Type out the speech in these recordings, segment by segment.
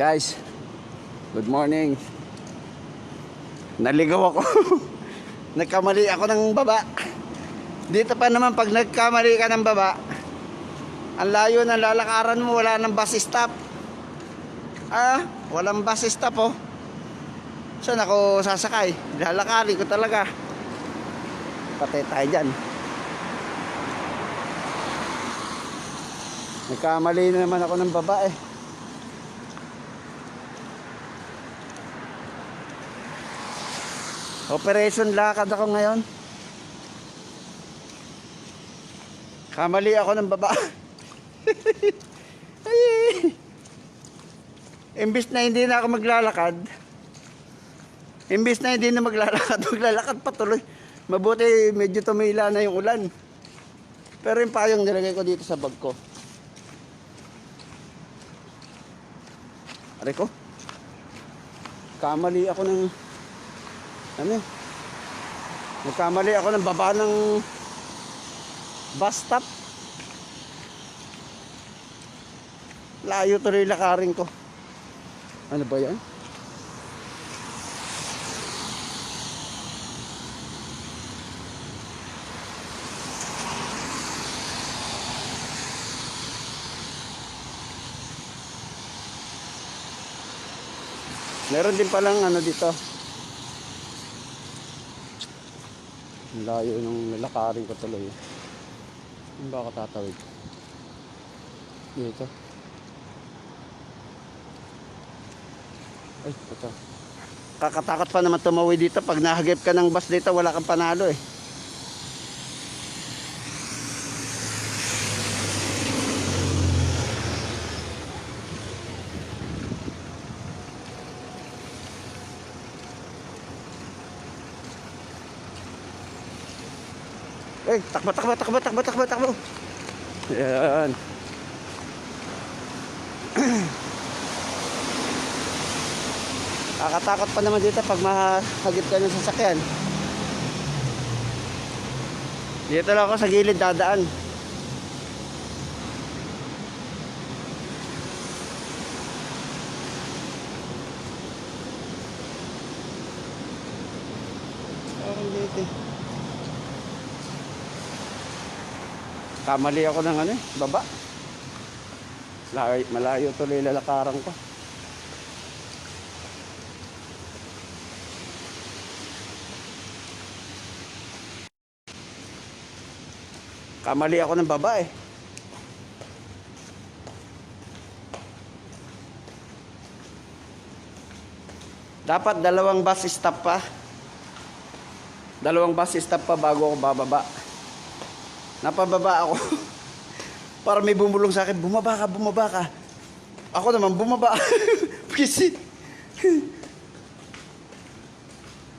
Guys, good morning. Naligaw ako. Nagkamali ako ng baba. Dito pa naman pag nagkamali ka ng baba, ang layo ng lalakaran mo, wala nang bus stop. Ah, walang bus stop oh. Saan ako sasakay? Lalakarin ko talaga. Patay tayo dyan. Nagkamali na naman ako ng baba eh. Operation lakad ako ngayon. Kamali ako ng baba. Imbis na hindi na ako maglalakad. Imbis na hindi na maglalakad, maglalakad patuloy. Mabuti medyo tumila na yung ulan. Pero yung payong nilagay ko dito sa bag ko. Aray ko. Kamali ako ng ano yun? Nagkamali ako ng baba ng bus stop. Layo tuloy lakarin ko. Ano ba yan? Meron din palang ano dito. Ang layo ng lalakarin ko tuloy. Ang ba ako tatawid? Dito. Ay, ito. Kakatakot pa naman tumawid dito. Pag nahagip ka ng bus dito, wala kang panalo eh. Eh, takbo, takbo, takbo, takbo, takbo, takbo. Yan. Kakatakot pa naman dito pag mahagip ka ng sasakyan. Dito lang ako sa gilid dadaan. Parang dito eh. Kamali ako ng ano eh, baba. Malayo, malayo tuloy lalakaran ko. Kamali ako ng baba eh. Dapat dalawang bus stop pa. Dalawang bus stop pa bago ako bababa. Napababa ako. Para may bumulong sa akin, bumaba ka, bumaba ka. Ako naman, bumaba. Kasi,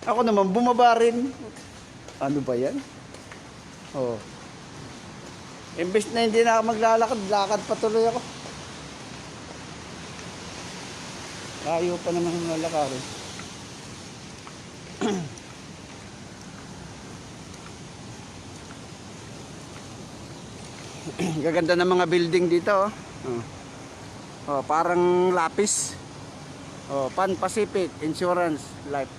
ako naman, bumaba rin. Ano ba yan? Oh. Imbes na hindi na ako maglalakad, lakad patuloy ako. Layo pa naman ang lalakarin. Gaganda ng mga building dito. Oh. Oh. Oh, parang lapis. Oh, Pan Pacific Insurance Life.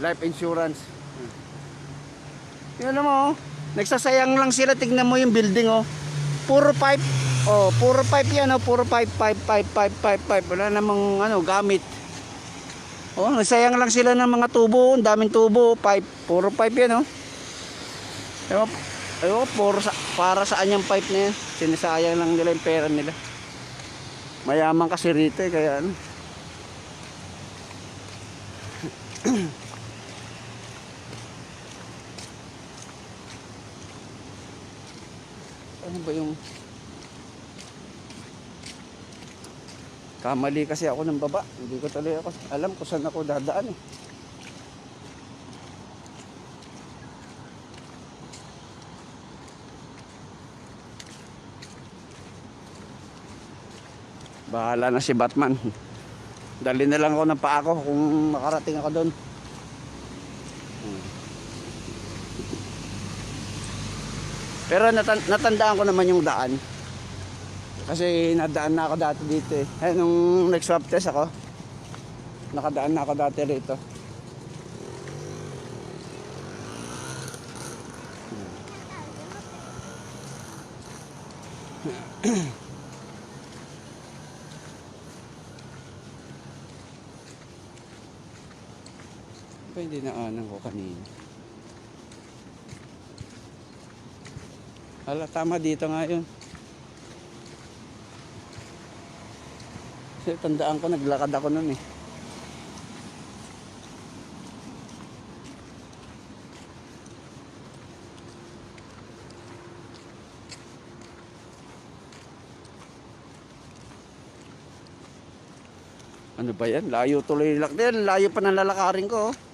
Life Insurance. Hmm. Yan mo, oh. nagsasayang lang sila. Tignan mo yung building oh. Puro pipe. Oh, puro pipe yan oh. Puro pipe, pipe, pipe, pipe, pipe, pipe. Wala namang ano, gamit. Oh, nagsayang lang sila ng mga tubo. Daming tubo, pipe. Puro pipe yan oh. Ewan, ewan, puro sa, para saan yung pipe na yan. Sinisayang lang nila yung pera nila. Mayaman kasi rito eh, kaya ano. ano ba yung... Kamali kasi ako ng baba. Hindi ko tuloy ako alam kung saan ako dadaan eh. Bahala na si Batman. Dali na lang ako ng paa kung makarating ako doon. Pero natan- natandaan ko naman yung daan. Kasi nadaan na ako dati dito eh. Eh, nung nag-swab test ako, nakadaan na ako dati rito. Ba hindi na anang ko kanina? Hala, tama dito nga yun. Kasi tandaan ko, naglakad ako nun eh. Ano ba yan? Layo tuloy din. Layo pa ng lalakarin ko. oh.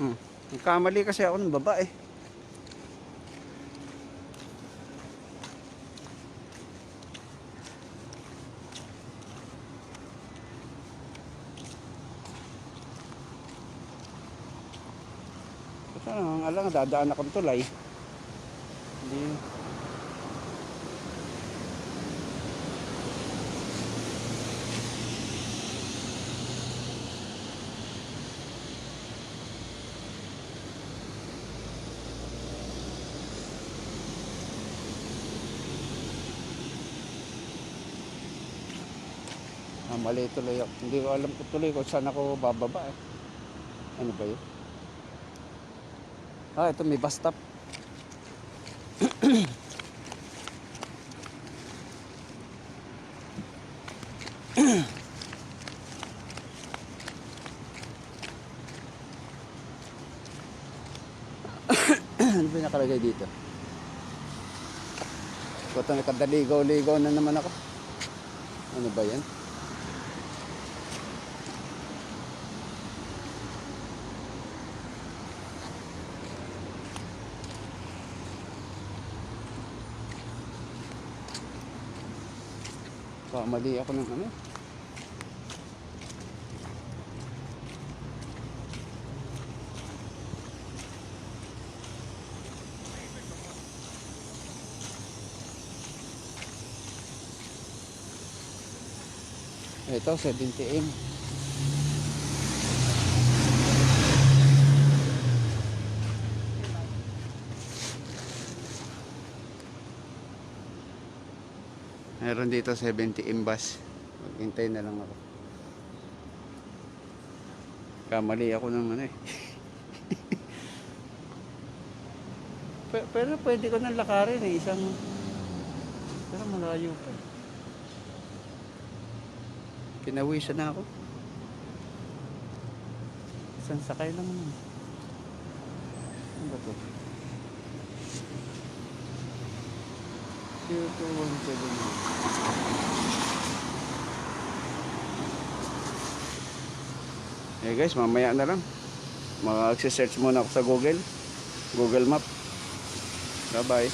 Hmm. Nagkamali kasi ako ng baba eh. Basta ang alang, dadaan akong tulay. Hindi. Mali tuloy ako. Hindi ko alam ko tuloy kung saan ako bababa eh. Ano ba yun? Ah, ito may bus stop. ano ba nakalagay dito? Ito nakadaligaw-ligaw na naman ako. Ano ba yan? Kamali ako ng ano. Ito, 70M. Meron dito 70M bus. Maghintay na lang ako. Kamali ako ng ano eh. Pe- pero pwede ko nang lakarin eh. Isang... Pero malayo pa. eh. Pinawisan na ako. Isang sakay lang. Ano ba to? Eh guys, mamaya na lang. Mag-search muna ako sa Google. Google Map. Bye-bye.